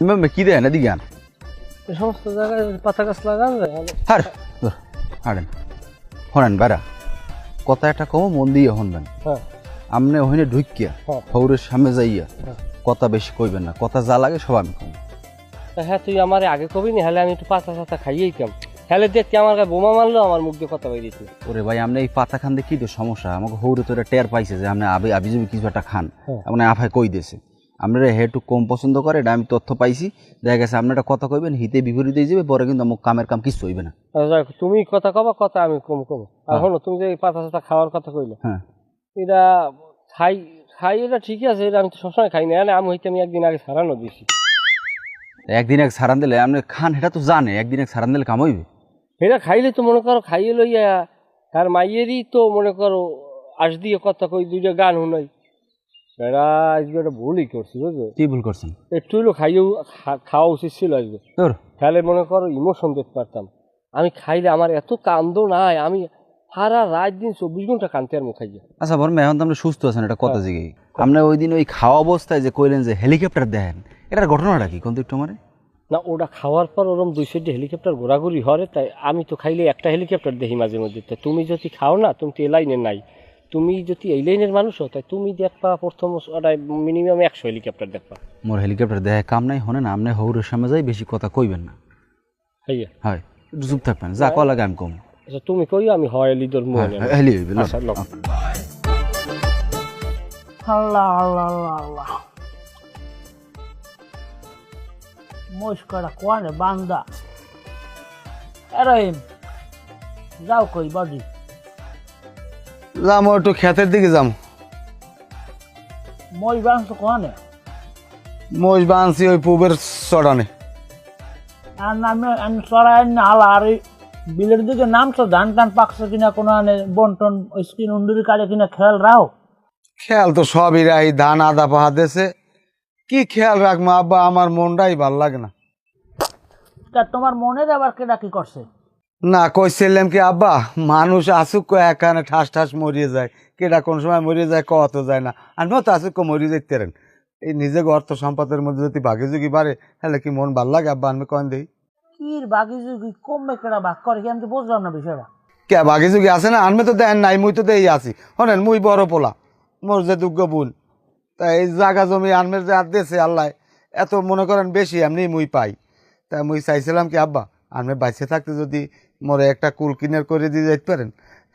ইমামে কি দেন এদিকে আন। সমস্ত জায়গায় পাতা গাছ লাগান হার হারেন। হরেন বেড়া। কথা একটা কম মন দিয়ে শুনবেন হ্যাঁ। আমনে ওখানে ঢুকিয়া হ্যাঁ। হৌরের সামনে যাইয়া হ্যাঁ। কথা বেশি কইবেন না। কথা যা লাগে সব আমি কম। হ্যাঁ তুই আমার আগে কবি নি হলে আমি একটু পাতা সাতা খাইয়েই কাম হলে দেখতে আমার গায়ে বোমা মারলো আমার মুখ দিয়ে কথা বেরিয়েছে। ওরে ভাই আপনি এই পাতা খান দিয়ে কি তো সমস্যা? আমাকে হৌরে তো এটা টের পাইছে যে আপনি আবি আবি জবি কিছু একটা খান। হ্যাঁ। মানে আফায় কই দিয়েছে? আপনারা হে একটু কম পছন্দ করে এটা আমি তথ্য পাইছি। দেখা গেছে আপনি একটা কথা কইবেন হিতে বিপরীত বিপরীতে যাবে পরে কিন্তু আমার কামের কাম কিছু হইবে না। তুমি কথা কবা কথা আমি কম কম। আর হ্যাঁ। হলো তুমি যে পাতা সাতা খাওয়ার কথা কইলে হ্যাঁ। এটা খাই খাই এটা ঠিকই আছে এটা আমি তো সবসময় খাই না আমি হইতে আমি একদিন আগে সারানো দিছি একদিন এক সারান দিলে আপনি খান এটা তো জানে একদিন এক সারান দিলে কাম হইবে। এটা খাইলে তো মনে করো খাইয়ে লইয়া তার মাইয়েরই তো মনে করো আস দিয়ে কথা কই দুইটা গান শুনাই। আজকে একটা ভুলই করছি বুঝলো কি ভুল করছেন? একটু খাইয়েও খাওয়া উচিত ছিল আজকে। তোর? তাহলে মনে করো ইমোশন দেখতে পারতাম। আমি খাইলে আমার এত কান্দ নাই আমি সারা রাত দিন চব্বিশ ঘণ্টা কানতে আর মুখ খাইয়া আচ্ছা বরং এখন তো আপনি সুস্থ আছেন এটা কথা হ্যাঁ। জিগে আপনি ওই দিন ওই খাওয়া অবস্থায় যে কইলেন যে হেলিকপ্টার দেখেন এটার ঘটনাটা কি? কোন একটু মানে? না ওটা খাওয়ার পর ওরম দুই সাইডে হেলিকপ্টার ঘোরাঘুরি হরে তাই আমি তো খাইলে একটা হেলিকপ্টার দেখি মাঝে মধ্যে। তাই তুমি যদি খাও না তুমি তো এই লাইনে নাই। তুমি যদি এই লাইনের মানুষ হও তাই তুমি দেখবা প্রথম মিনিমাম একশো হেলিকপ্টার দেখবা। মোর হেলিকপ্টার দেখে কাম নাই হনে না আপনি হৌরের সামনে যাই বেশি কথা কইবেন না। হয় একটু চুপ থাকবেন যা কল লাগে আমি কম। আচ্ছা তুমি কই আমি হয় হ্যাঁ, মনে হেলি হইবে। আচ্ছা, আল্লাহ আল্লাহ আল্লাহ। আল্লাহ মুস্করা কোয়ানে বান্দা। এরহিম যাও কই বাড়ি যাম একটু ক্ষেতের দিকে যাম। মই বাংশ কোয়ানে মোষ বানছি ওই পুবের চড়ানে। আর নামে আমি সরাই না হালা আর বিলের দিকে নামছো ধান টান পাকছে কিনা কোনো আনে বন্টন স্কিন উন্ডুরি কাটে কিনা খেয়াল রাও? খেয়াল তো সবই রাই ধান আদা পাহা দেছে। কি খেয়াল রাখব আব্বা আমার মনটাই ভালো লাগে না। তা তোমার মনের আবার কেডা কি করছে? না কইছিলাম কি আব্বা মানুষ আসুক কো এখানে ঠাস ঠাস মরিয়ে যায়। কেটা কোন সময় মরিয়ে যায় কত যায় না। আর নত আসুক মরিয়ে যাইতে পারেন এই নিজে অর্থ সম্পদের মধ্যে যদি ভাগে যুগি বাড়ে তাহলে কি মন ভালো লাগে আব্বা আমি কন দেই? কির বাকি যুগি কমবে কেডা বাক করে কি? আমি তো বুঝলাম না বিষয়টা। কে যুগি আছে না? আনবে তো দেন নাই মুই তো দেই আছি। শোনেন মুই বড় পোলা। মোর যে দুর্গ বোন তা এই জাগা জমি আনমের যে আর দেশে আল্লাহ এত মনে করেন বেশি এমনি মুই পাই। তা মুই চাইছিলাম কি আব্বা আপনি থাকতে যদি মোরে একটা কুল কিনার করে দিয়ে যাইতে পারেন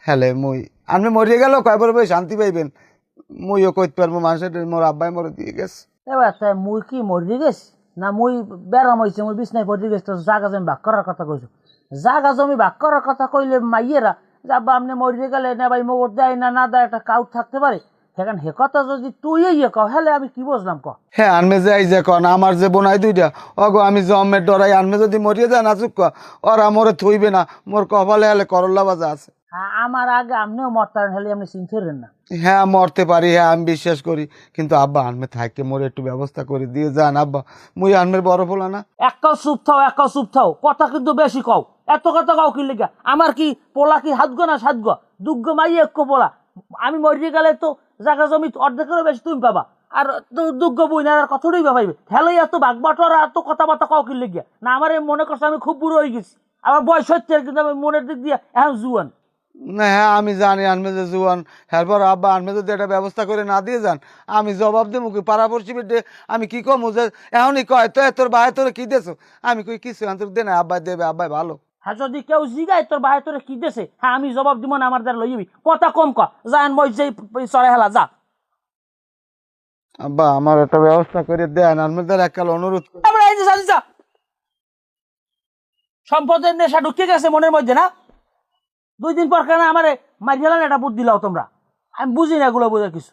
হ্যালে মুই আপনি মরিয়ে গেলেও কয়বার ভাই শান্তি পাইবেন? মুইও কইতে পারব মানুষের মোর আব্বাই মরে দিয়ে গেছে। এবার মুই কি মরি গেছ? না মুই বেড়াম হয়েছে মুই বিছনায় পড়ে গেছ তো জাগা জমি ভাগ করার কথা কইছো। জাগা জমি ভাগ করার কথা কইলে মাইয়েরা যাবা আপনি মরিয়ে গেলে না ভাই মগর দেয় না না দেয়, একটা কাউট থাকতে পারে। সেখানে হে কথা যদি তুই ইয়ে কও হেলে আমি কি বুঝলাম ক হ্যাঁ আনমে যে এই যে কন আমার যে বোনাই দুইটা অগো আমি জমের ডরাই আনমে যদি মরিয়ে যায় না চুপ ওরা মোরে থইবে না মোর কপালে হলে করল্লা বাজা আছে। আমার আগে আপনিও মরতারেন হেলে আপনি চিনতেন না। হ্যাঁ মরতে পারি হ্যাঁ আমি বিশ্বাস করি কিন্তু আব্বা আনমে থাকতে মোরে একটু ব্যবস্থা করে দিয়ে যান আব্বা। মুই আনমের বড় পোলা না। এক কাউ চুপ থাও এক কাউ চুপ থাও কথা কিন্তু বেশি কও। এত কথা কও কি লেগে? আমার কি পোলা কি হাত গো না সাত গো দুগ্গ মাই এক পোলা? আমি মরিয়ে গেলে তো জায়গা জমি অর্ধেকেরও বেশি তুমি পাবা। আর দুগ্গ বইনার আর কতটাই পাইবে হেলে এত বাঘ আর এত কথাবার্তা কও কি লেগে না, আমার এই মনে করছে আমি খুব বুড়ো হয়ে গেছি। আমার বয়স হচ্ছে কিন্তু আমি মনের দিক দিয়ে এখন জুয়ান। না হ্যাঁ আমি জানি, আনমে যে জুয়ান। এরপর আব্বা, আনমে যদি এটা ব্যবস্থা করে না দিয়ে যান, আমি জবাব দেবো কি পাড়াপড়শি বেটে আমি কি কমু যে, এখনই কয়, তো তোর ভাই, তোর কি দেছো আমি কই, কিছু আন্তর দে না, আব্বাই দেবে, আব্বাই ভালো। হ্যাঁ যদি কেউ জিগায় তোর ভাই তোরে কি দেছে? হ্যাঁ আমি জবাব দিব না আমার দ্বারা লই যাবি কথা কম ক। যান মই যেই চড়াই হেলা যা। আব্বা আমার একটা ব্যবস্থা করে দেন আনমেদের এককাল অনুরোধ করি। যে সম্পদের নেশা ঢুকে গেছে মনের মধ্যে না? দুই দিন পর কেন আমারে মারিয়ালেন এটা বুদ্ধি লাও তোমরা? আমি বুঝি না এগুলো বোঝার কিছু।